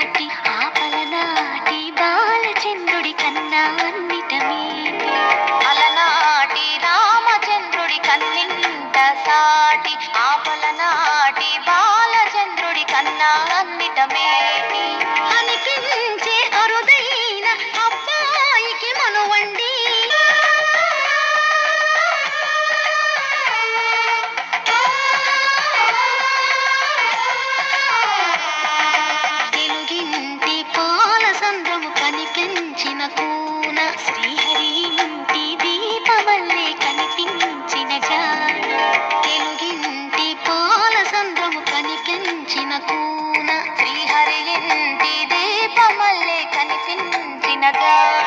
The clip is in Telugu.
నాటి ఆపల నాటి బాలచంద్రుడి కన్నా అన్నిటమే అలనాటి రామచంద్రుడి కన్నింట సాటి ఆపల నాటి బాలచంద్రుడి కన్నా అన్నిటమే కనిపించిన కూన శ్రీహరి ఇంటి దీపమల్లే కనిపించిన జాన. తెలుగింటి పాల సంద్రము కనిపించిన కూన శ్రీహరి ఇంటి దీపమల్లే కనిపించిన గాన